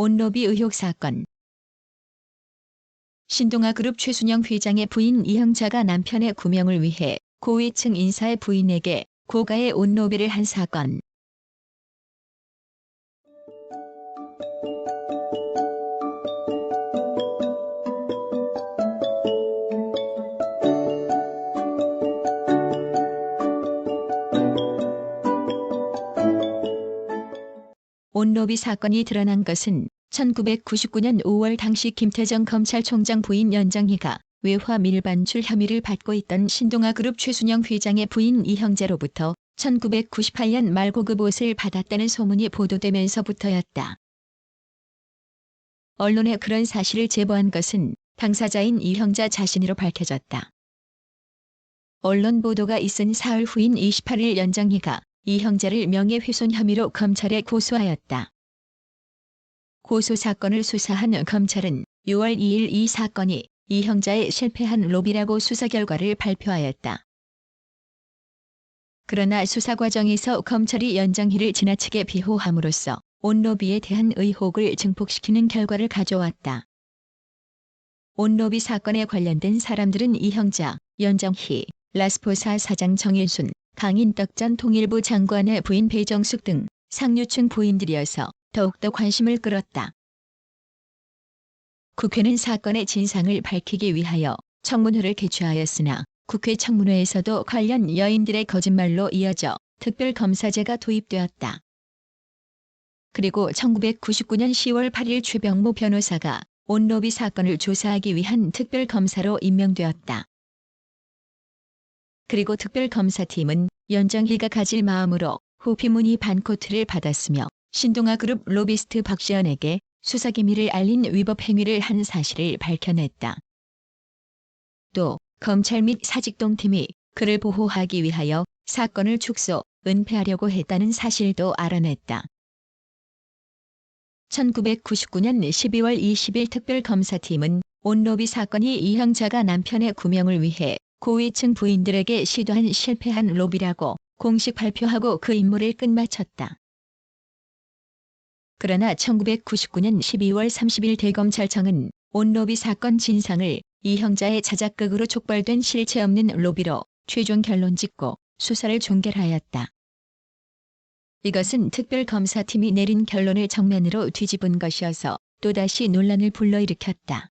온로비 의혹 사건 신동아 그룹 최순영 회장의 부인 이형자가 남편의 구명을 위해 고위층 인사의 부인에게 고가의 온로비를 한 사건. 온로비 사건이 드러난 것은 1999년 5월 당시 김태정 검찰총장 부인 연정희가 외화 밀반출 혐의를 받고 있던 신동아 그룹 최순영 회장의 부인 이형제로부터 1998년 말 고급 옷을 받았다는 소문이 보도되면서부터였다. 언론에 그런 사실을 제보한 것은 당사자인 이형자 자신으로 밝혀졌다. 언론 보도가 있은 사흘 후인 28일 연정희가 이형자를 명예훼손 혐의로 검찰에 고소하였다. 고소 사건을 수사한 검찰은 6월 2일 이 사건이 이 형자의 실패한 로비라고 수사 결과를 발표하였다. 그러나 수사 과정에서 검찰이 연정희를 지나치게 비호함으로써 온로비에 대한 의혹을 증폭시키는 결과를 가져왔다. 온로비 사건에 관련된 사람들은 이형자, 연정희, 라스포사 사장 정일순, 강인떡 전 통일부 장관의 부인 배정숙 등 상류층 부인들이어서 더욱더 관심을 끌었다. 국회는 사건의 진상을 밝히기 위하여 청문회를 개최하였으나 국회 청문회에서도 관련 여인들의 거짓말로 이어져 특별검사제가 도입되었다. 그리고 1999년 10월 8일 최병무 변호사가 온로비 사건을 조사하기 위한 특별검사로 임명되었다. 그리고 특별검사팀은 연정희가 가질 마음으로 후피문의 반코트를 받았으며 신동아 그룹 로비스트 박시연에게 수사기밀을 알린 위법 행위를 한 사실을 밝혀냈다. 또 검찰 및 사직동팀이 그를 보호하기 위하여 사건을 축소, 은폐하려고 했다는 사실도 알아냈다. 1999년 12월 20일 특별검사팀은 온로비 사건이 이형자가 남편의 구명을 위해 고위층 부인들에게 시도한 실패한 로비라고 공식 발표하고 그 임무를 끝마쳤다. 그러나 1999년 12월 30일 대검찰청은 온로비 사건 진상을 이 형자의 자작극으로 촉발된 실체 없는 로비로 최종 결론 짓고 수사를 종결하였다. 이것은 특별검사팀이 내린 결론을 정면으로 뒤집은 것이어서 또다시 논란을 불러일으켰다.